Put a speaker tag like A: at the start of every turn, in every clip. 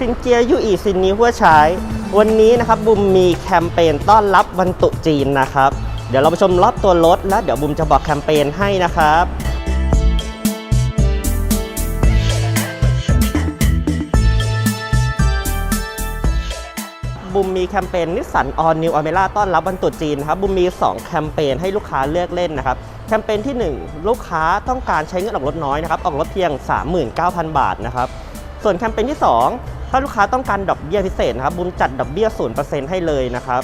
A: ซินเจียยู่อีซินนี้หัวใช้วันนี้นะครับบุมมีแคมเปญต้อนรับวันตรุษจีนนะครับ เดี๋ยวเราไปชมรอบตัวรถแล้วเดี๋ยวบุมจะบอกแคมเปญให้นะครับบุมมีแคมเปญนิสสันออนนิวอเมร่าต้อนรับวันตรุษจีนนะครับบุมมี 2 แคมเปญให้ลูกค้าเลือกเล่นนะครับ แคมเปญที่ 1 ลูกค้าต้องการใช้เงินออกรถน้อยนะครับ ออกรถเพียง 39,000 บาทนะครับ ส่วนแคมเปญที่ 2 ถ้าลูกค้าต้องการดอกเบี้ยพิเศษนะครับบุมจัดดอกเบี้ย0%ให้เลยนะครับ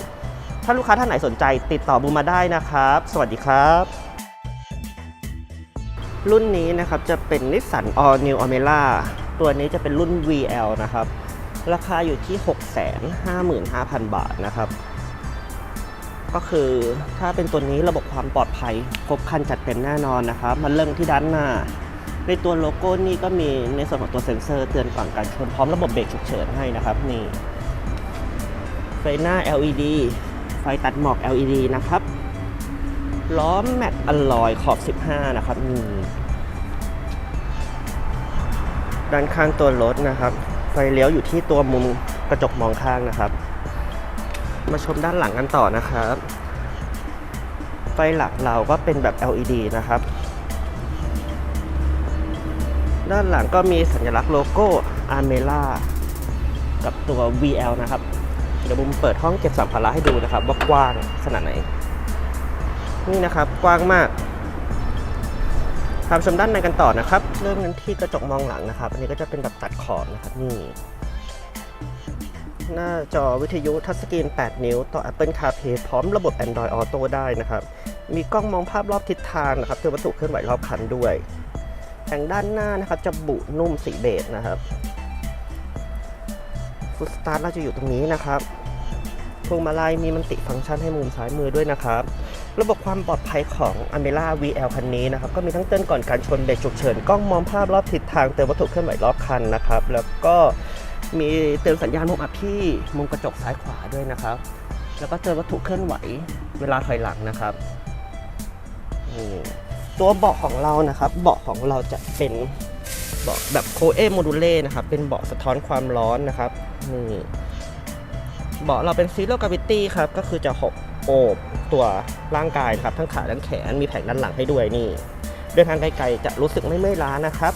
A: ถ้าลูกค้าท่านไหนสนใจติดต่อบุมมาได้นะครับ สวัสดีครับรุ่นนี้นะครับจะเป็นนิสสัน All New Almera ตัวนี้จะเป็นรุ่น VL นะครับ ราคาอยู่ที่ 655,000 บาทนะครับ ก็คือถ้าเป็นตัวนี้ระบบความปลอดภัยครบคันจัดเต็มแน่นอนนะครับ มันเริ่มที่ด้านหน้า ในตัวโลโก้นี่ก็มีในส่วนของตัวเซ็นเซอร์เตือนก่อนการชนพร้อมระบบเบรกฉุกเฉินให้นะครับนี่ไฟหน้า LED ไฟตัดหมอก LED นะครับล้อแม็กอลลอยขอบ 15 นะครับนี่ด้านข้างตัวรถนะครับ ไฟเลี้ยวอยู่ที่ตัวมุมกระจกมองข้างนะครับ มาชมด้านหลังกันต่อนะครับ ไฟหลักเราก็เป็นแบบ LED นะครับ ด้านหลังก็มีสัญลักษณ์โลโก้ Armera กับตัว VL นะครับ เดี๋ยวบุมเปิดห้องเก็บสัมภาระให้ดูนะครับ ว่ากว้างขนาดไหน นี่นะครับกว้างมากพาไปชมด้านในกันต่อนะครับ เริ่มกันที่กระจกมองหลังนะครับ อันนี้ก็จะเป็นแบบตัดขอบนะครับนี่หน้าจอวิทยุทัชสกรีน 8 นิ้ว ต่อ Apple CarPlay พร้อมระบบ Android Auto ได้นะครับ มีกล้องมองภาพรอบทิศทางนะครับเตือวัตถุเคลื่อนไหวรอบคันด้วย แต่งด้านหน้านะครับจะบุนุ่มสีเบจนะครับฟุตสตาร์ทเราจะอยู่ตรงนี้นะครับพวงมาลัยมีมันติฟังก์ชันให้มุมซ้ายมือด้วยนะครับ ระบบความปลอดภัยของ a m e r a VL คันนี้นะครับ ก็มีทั้งเตือนก่อนการชนเบรกฉุกเฉินกล้องมองภาพรอบทิศทางเตือนวัตถุเคลื่อนไหวรอบคันนะครับ แล้วก็มีเตือนสัญญาณมุมอับที่มุมกระจกซ้ายขวาด้วยนะครับ แล้วก็เตือนวัตถุเคลื่อนไหวเวลาถอยหลังนะครับนี่ ตัวเบาะของเรานะครับ เบาะของเราจะเป็นเบาะแบบโคเอโมดูเล่นะครับ เป็นเบาะสะท้อนความร้อนนะครับนี่เบาะเราเป็นซีโร่กาวิตี้ครับ ก็คือจะหกโอบตัวร่างกายครับ ทั้งขาทั้งแขนมีแผงด้านหลังให้ด้วยนี่ เดินทางไกลๆจะรู้สึกไม่เมื่อยล้านะครับ